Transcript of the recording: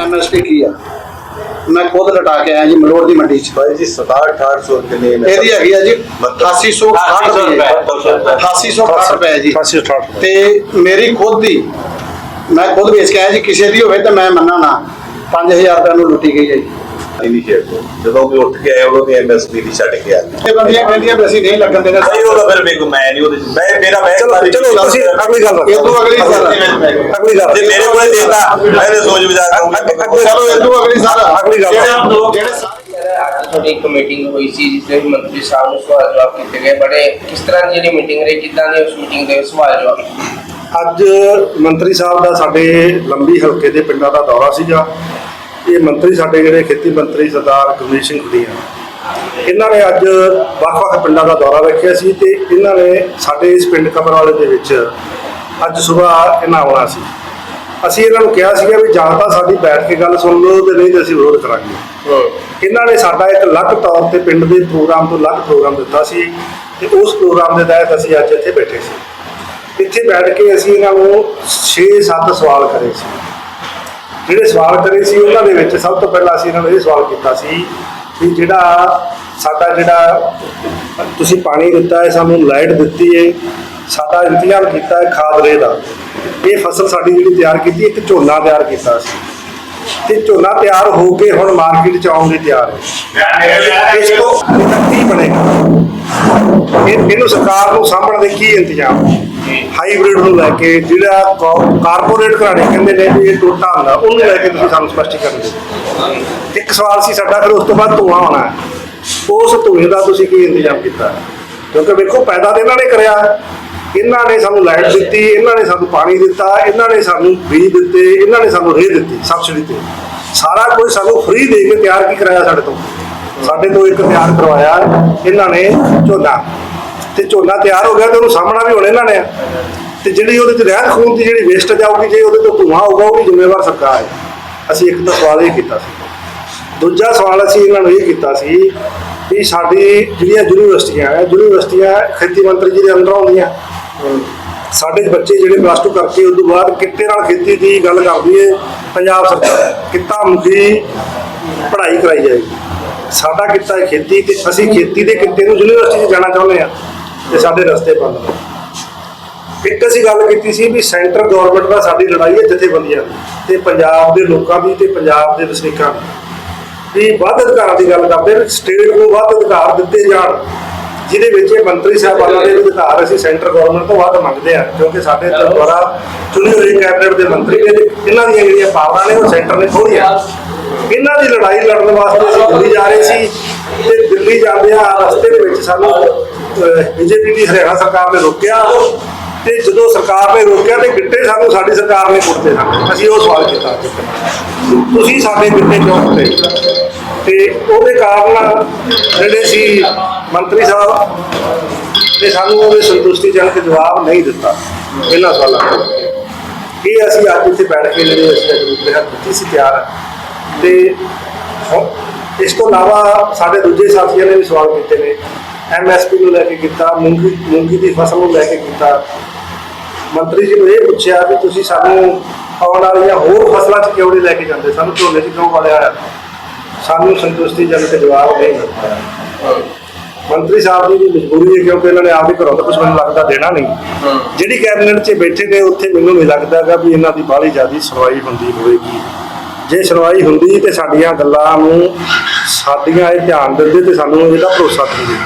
MSP ਕੀ ਆ? ਮੈਂ ਖੁਦ ਲਟਾ ਕੇ ਆਇਆ ਜੀ ਮਲੋੜ ਦੀ ਮੰਡੀ 'ਚ। ਭਾਈ ਜੀ 67 800 ਰੁਪਏ ਨੇ ਇਹਦੀ ਹੈਗੀ ਆ ਜੀ 8860 ਰੁਪਏ। 8860 ਰੁਪਏ। ਜੀ। 88 ਤੇ ਮੇਰੀ ਖੁਦ ਦੀ ਮੈਂ ਖੁਦ ਵੇਚ ਕੇ ਆਇਆ ਜੀ ਕਿਸੇ ਦੀ ਹੋਵੇ ਤਾਂ ਮੈਂ ਮੰਨਾ ਨਾ 5000 ਰੁਪਏ ਨੂੰ ਲੁੱਟੀ ਗਈ ਹੈ ਜੀ। ਇਨੀਸ਼ੀਏਟਿਵ ਜਦੋਂ ਵੀ ਉੱਠ ਕੇ ਆਏ ਉਦੋਂ ਦੀ ਐਮਐਸਪੀ ਦੀ ਛੱਡ ਕੇ ਆ ਇਹ ਬੰਦੀਆਂ ਕਹਿੰਦੀਆਂ ਵੀ ਅਸੀਂ ਨਹੀਂ ਲੱਗਣ ਦੇਣਾ। ਨਹੀਂ ਉਹਦਾ ਫਿਰ ਮੇਰੇ ਕੋਲ ਮੈਂ ਨਹੀਂ ਉਹਦੇ 'ਚ- ਮੈਂ ਮੇਰਾ ਮੈਂ ਚਲੋ ਚਲੋ ਤੁਸੀਂ ਅਗਲੀ ਗੱਲ ਇਹ ਤੋਂ ਅਗਲੀ ਗੱਲ ਅਗਲੀ ਗੱਲ ਜੇ ਮੇਰੇ ਕੋਲੇ ਦੇਤਾ ਮੈਂ ਤੇ ਸੋਚ ਵਿਚਾਰ ਕਰੂੰਗਾ। ਚਲੋ ਇਹ ਤੋਂ ਅਗਲੀ ਸਾਲ ਅਗਲੀ ਗੱਲ। ਜਿਹੜੇ ਜਿਹੜੇ ਸਾਰੇ ਅੱਜ ਤੁਹਾਡੀ ਇੱਕ ਮੀਟਿੰਗ ਹੋਈ ਸੀ ਜਿਸ ਵਿੱਚ ਮੰਤਰੀ ਸਾਹਿਬ ਨੂੰ ਸਵਾਲ ਜਵਾਬ ਕੀਤੇ ਗਏ ਬੜੇ ਕਿਸ ਤਰ੍ਹਾਂ ਦੀ ਜਿਹੜੀ ਮੀਟਿੰਗ ਰਹੀ ਕਿੱਦਾਂ ਦੀ ਉਸ ਮੀਟਿੰਗ ਦੇ ਸਵਾਲ ਜਵਾਬ? ਅੱਜ ਮੰਤਰੀ ਸਾਹਿਬ ਦਾ ਸਾਡੇ ਲੰਬੀ ਹਲਕੇ ਦੇ ਪਿੰਡਾਂ ਦਾ ਦੌਰਾ ਸੀਗਾ। ਇਹ ਮੰਤਰੀ ਸਾਡੇ ਜਿਹੜੇ ਖੇਤੀ ਮੰਤਰੀ ਸਰਦਾਰ ਗੁਰਮੀਤ ਸਿੰਘ ਖੁੱਡੀਆਂ ਇਹਨਾਂ ਨੇ ਅੱਜ ਵੱਖ-ਵੱਖ ਪਿੰਡਾਂ ਦਾ ਦੌਰਾ ਰੱਖਿਆ ਸੀ ਤੇ ਇਹਨਾਂ ਨੇ ਸਾਡੇ ਇਸ ਪਿੰਡ ਕਬਰਵਾਲੇ ਦੇ ਵਿੱਚ ਅੱਜ ਸਵੇਰ ਇਹਨਾਂ ਆਉਣਾ ਸੀ। ਅਸੀਂ ਇਹਨਾਂ ਨੂੰ ਕਿਹਾ ਸੀਗਾ ਵੀ ਜਾਂ ਤਾਂ ਸਾਡੀ ਬੈਠ ਕੇ ਗੱਲ ਸੁਣ ਲਓ ਤੇ ਨਹੀਂ ਤੇ ਅਸੀਂ ਵਿਰੋਧ ਕਰਾਂਗੇ। ਇਹਨਾਂ ਨੇ ਸਾਡਾ ਇੱਕ ਅਲੱਗ ਤੌਰ ਤੇ ਪਿੰਡ ਦੇ ਪ੍ਰੋਗਰਾਮ ਤੋਂ ਅਲੱਗ ਪ੍ਰੋਗਰਾਮ ਦਿੱਤਾ ਸੀ ਤੇ ਉਸ ਪ੍ਰੋਗਰਾਮ ਦੇ ਤਹਿਤ ਅਸੀਂ ਅੱਜ ਇੱਥੇ ਬੈਠੇ ਸੀ। ਇੱਥੇ ਬੈਠ ਕੇ ਅਸੀਂ ਇਹਨਾਂ ਨੂੰ 6-7 ਸਵਾਲ ਕਰੇ ਸੀ। ਜਿਹੜੇ ਸਵਾਲ ਕਰੇ ਸੀ ਉਹਨਾਂ ਦੇ ਵਿੱਚ ਸਭ ਤੋਂ ਪਹਿਲਾਂ ਅਸੀਂ ਇਹਨਾਂ ਨੂੰ ਇਹ ਸਵਾਲ ਕੀਤਾ ਸੀ ਵੀ ਜਿਹੜਾ ਸਾਡਾ ਜਿਹੜਾ ਤੁਸੀਂ ਪਾਣੀ ਦਿੱਤਾ ਹੈ, ਸਾਨੂੰ ਲਾਈਟ ਦਿੱਤੀ ਹੈ, ਸਾਡਾ ਇੰਤਜ਼ਾਮ ਕੀਤਾ ਹੈ ਖਾਦ ਦਾ। ਇਹ ਫਸਲ ਸਾਡੀ ਜਿਹੜੀ ਤਿਆਰ ਕੀਤੀ, ਇੱਕ ਝੋਨਾ ਤਿਆਰ ਕੀਤਾ ਸੀ। ਤੇ ਝੋਨਾ ਤਿਆਰ ਹੋ ਕੇ ਹੁਣ ਮਾਰਕੀਟ ਚ ਆਉਣ ਲਈ ਤਿਆਰ ਹੈ। ਇਸ ਤੋਂ ਕੀ ਬਣੇਗਾ। ਇਹਨੂੰ ਸਰਕਾਰ ਨੂੰ ਸਾਂਭਣ ਦੇ ਕੀ ਇੰਤਜ਼ਾਮ? ਹਾਈਬ੍ਰਿਡ ਨੂੰ ਲੈ ਕੇ ਜਿਹੜਾ ਕਾਰਪੋਰੇਟ ਘਰਾਣੇ ਕਹਿੰਦੇ ਨੇ ਵੀ ਇਹ ਟੋਟਾ ਹੁੰਦਾ, ਉਹਨੂੰ ਲੈ ਕੇ ਤੁਸੀਂ ਸਾਨੂੰ ਸਪਸ਼ਟੀਕਰਨ ਦਿਓ। ਇੱਕ ਸਵਾਲ ਸੀ ਸਾਡਾ, ਫਿਰ ਉਸ ਤੋਂ ਬਾਅਦ ਧੂਆਂ ਹੋਣਾ ਉਸ ਧੂਏ ਦਾ ਤੁਸੀਂ ਕੀ ਇੰਤਜ਼ਾਮ ਕੀਤਾ? ਕਿਉਂਕਿ ਵੇਖੋ, ਪੈਦਾ ਤਾਂ ਇਹਨਾਂ ਨੇ ਕਰਿਆ। ਇਹਨਾਂ ਨੇ ਸਾਨੂੰ ਲਾਈਟ ਦਿੱਤੀ, ਇਹਨਾਂ ਨੇ ਸਾਨੂੰ ਪਾਣੀ ਦਿੱਤਾ, ਇਹਨਾਂ ਨੇ ਸਾਨੂੰ ਬੀਜ ਦਿੱਤੇ, ਇਹਨਾਂ ਨੇ ਸਾਨੂੰ ਰੇਹ ਦਿੱਤੀ, ਸਬਸਿਡੀ ਤੇ। ਸਾਰਾ ਕੁਝ ਸਾਨੂੰ ਫ੍ਰੀ ਦੇ ਕੇ ਤਿਆਰ ਕੀ ਕਰਾਇਆ ਸਾਡੇ ਤੋਂ? ਸਾਡੇ ਤੋਂ ਇੱਕ ਤਿਆਰ ਕਰਵਾਇਆ, ਇਹਨਾਂ ਨੇ ਝੋਨਾ। ਤੇ ਝੋਨਾ ਤਿਆਰ ਹੋ ਗਿਆ ਤੇ ਉਹਨੂੰ ਸਾਹਮਣਾ ਵੀ ਹੁਣ ਇਹਨਾਂ ਨੇ ਆ। ਤੇ ਜਿਹੜੀ ਉਹਦੇ ਚ ਰਹਿਤ ਖੂਨ ਦੀ ਜਿਹੜੀ ਵੇਸਟ ਜਾਊਗੀ, ਜੇ ਉਹਦੇ ਤੋਂ ਧੂਆਂ ਹੋਊਗਾ, ਉਹ ਵੀ ਜ਼ਿੰਮੇਵਾਰ ਸਰਕਾਰ ਹੈ। ਅਸੀਂ ਇੱਕ ਤਾਂ ਸਵਾਲ ਇਹ ਕੀਤਾ ਸੀ। ਦੂਜਾ ਸਵਾਲ ਅਸੀਂ ਇਹਨਾਂ ਨੂੰ ਇਹ ਕੀਤਾ ਸੀ ਵੀ ਸਾਡੀ ਜਿਹੜੀਆਂ ਯੂਨੀਵਰਸਿਟੀਆਂ ਹੈ, ਯੂਨੀਵਰਸਿਟੀਆਂ ਖੇਤੀ ਮੰਤਰੀ ਜੀ ਦੇ ਅੰਦਰ ਆਉਂਦੀਆਂ। ਸਾਡੇ ਬੱਚੇ ਜਿਹੜੇ ਪਲੱਸ 2 ਕਰਕੇ ਉਸ ਤੋਂ ਬਾਅਦ ਕਿੱਤੇ ਨਾਲ ਖੇਤੀ ਦੀ ਗੱਲ ਕਰਦੀ ਹੈ ਪੰਜਾਬ ਸਰਕਾਰ ਕਿੱਤਾ ਮੁਖੀ ਪੜ੍ਹਾਈ ਕਰਾਈ ਜਾਏਗੀ। ਸਾਡਾ ਕਿੱਤਾ ਹੈ ਖੇਤੀ ਤੇ ਅਸੀਂ ਖੇਤੀ ਦੇ ਕਿੱਤੇ ਨੂੰ ਯੂਨੀਵਰਸਿਟੀ 'ਚ ਜਾਣਾ ਚਾਹੁੰਦੇ ਆ ਤੇ ਸਾਡੇ ਰਸਤੇ ਬੰਦ ਨੇ। ਇੱਕ ਅਸੀਂ ਗੱਲ ਕੀਤੀ ਸੀ ਵੀ ਸੈਂਟਰ ਗਵਰਨਮੈਂਟ ਦਾ ਸਾਡੀ ਲੜਾਈ ਹੈ ਜਥੇਬੰਦੀਆਂ ਦੀ ਤੇ ਪੰਜਾਬ ਦੇ ਲੋਕਾਂ ਦੀ ਤੇ ਪੰਜਾਬ ਦੇ ਵਸਨੀਕਾਂ ਦੀ। ਵੀ ਵੱਧ ਅਧਿਕਾਰਾਂ ਦੀ ਗੱਲ ਕਰਦੇ ਨੇ ਸਟੇਟ ਨੂੰ ਵੱਧ ਅਧਿਕਾਰ ਦਿੱਤੇ ਜਾਣ ਜਿਹਦੇ ਵਿੱਚ ਇਹ ਮੰਤਰੀ ਸਾਹਿਬਾਨਾਂ ਦੇ ਅਧਿਕਾਰ ਅਸੀਂ ਸੈਂਟਰ ਗਵਰਨਮੈਂਟ ਤੋਂ ਵੱਧ ਮੰਗਦੇ ਆ ਕਿਉਂਕਿ ਸਾਡੇ ਦੁਆਰਾ ਚੁਣੇ ਹੋਏ ਕੈਬਨਿਟ ਦੇ ਮੰਤਰੀ ਨੇ ਇਹਨਾਂ ਦੀਆਂ ਜਿਹੜੀਆਂ ਪਾਵਰਾਂ ਨੇ ਉਹ ਸੈਂਟਰ ਨੇ ਖੋਲੀਆਂ ਇਹਨਾਂ ਦੀ ਲੜਾਈ ਲੜਨ ਵਾਸਤੇ ਅਸੀਂ ਦਿੱਲੀ ਜਾ ਰਹੇ ਸੀ ਤੇ ਦਿੱਲੀ ਜਾਂਦੇ ਆ ਰਸਤੇ ਦੇ ਵਿੱਚ ਸਾਨੂੰ ਬੀਜੇਪੀ ਦੀ ਹਰਿਆਣਾ ਸਰਕਾਰ ਨੇ ਰੋਕਿਆ ਤੇ ਜਦੋਂ ਸਰਕਾਰ ਨੇ ਰੋਕਿਆ ਤੇ ਗਿੱਟੇ ਸਾਨੂੰ ਸਾਡੀ ਸਰਕਾਰ ਨੇ ਕੁੱਟਦੇ ਸਨ। ਅਸੀਂ ਉਹ ਸਵਾਲ ਕੀਤਾ। ਤੁਸੀਂ ਸਾਡੇ ਗਿੱਟੇ ਕਿਉਂ ਕੁੱਟੇ ਤੇ ਉਹਦੇ ਕਾਰਨ ਜਿਹੜੇ ਸੀ ਮੰਤਰੀ ਸਾਹਿਬ ਤੇ ਸਾਨੂੰ ਉਹਦੇ ਸੰਤੁਸ਼ਟੀਜਨਕ ਜਵਾਬ ਨਹੀਂ ਦਿੱਤਾ ਇਹਨਾਂ ਸਵਾਲਾਂ ਦਾ ਇਹ ਅਸੀਂ ਅੱਜ ਇੱਥੇ ਬੈਠ ਕੇ ਜਿਹੜੇ ਅਸੀਂ ਗਰੁੱਪ ਦੇ ਹੱਥ ਦਿੱਤੀ ਸੀ ਤਿਆਰ। ਹੈ ਤੇ ਇਸ ਤੋਂ ਇਲਾਵਾ ਸਾਡੇ ਦੂਜੇ ਸਾਥੀਆਂ ਨੇ ਵੀ ਸਵਾਲ ਕੀਤੇ ਨੇ। ਐਮਐਸਪੀ ਨੂੰ ਲੈ ਕੇ ਕੀਤਾ, ਮੂੰਗੀ ਮੂੰਗੀ ਦੀ ਫਸਲ ਨੂੰ ਲੈ ਕੇ ਕੀਤਾ। ਮੰਤਰੀ ਜੀ ਨੂੰ ਇਹ ਪੁੱਛਿਆ ਵੀ ਤੁਸੀਂ ਸਾਨੂੰ ਆਉਣ ਵਾਲੀਆਂ ਹੋਰ ਫਸਲਾਂ 'ਚ ਕਿਉਂ ਨਹੀਂ ਲੈ ਕੇ ਜਾਂਦੇ? ਸਾਨੂੰ ਝੋਨੇ 'ਚ ਕਿਉਂ ਵਾਲਿਆ? ਸਾਨੂੰ ਸੰਤੁਸ਼ਟੀਜਨਕ ਜਵਾਬ ਨਹੀਂ ਮਿਲਦਾ ਮੰਤਰੀ ਸਾਹਿਬ ਦੀ ਵੀ ਮਜਬੂਰੀ ਹੈ ਕਿਉਂਕਿ ਇਹਨਾਂ ਨੇ ਆਪਦੇ ਘਰੋਂ ਤਾਂ ਕੁਝ ਮੈਨੂੰ ਲੱਗਦਾ ਦੇਣਾ ਨਹੀਂ। ਜਿਹੜੀ ਕੈਬਨਿਟ 'ਚ ਬੈਠੇ ਨੇ, ਉੱਥੇ ਮੈਨੂੰ ਨਹੀਂ ਲੱਗਦਾ ਗਾ ਵੀ ਇਹਨਾਂ ਦੀ ਬਾਹਲੀ ਜ਼ਿਆਦੀ ਸੁਣਵਾਈ ਹੁੰਦੀ ਹੋਵੇਗੀ। ਜੇ ਸੁਣਵਾਈ ਹੁੰਦੀ ਤੇ ਸਾਡੀਆਂ ਗੱਲਾਂ ਨੂੰ, ਸਾਡੀਆਂ ਇਹ ਧਿਆਨ ਦਿੰਦੇ ਤੇ ਸਾਨੂੰ ਇਹਦਾ ਭਰੋਸਾ ਦਿੰਦੇ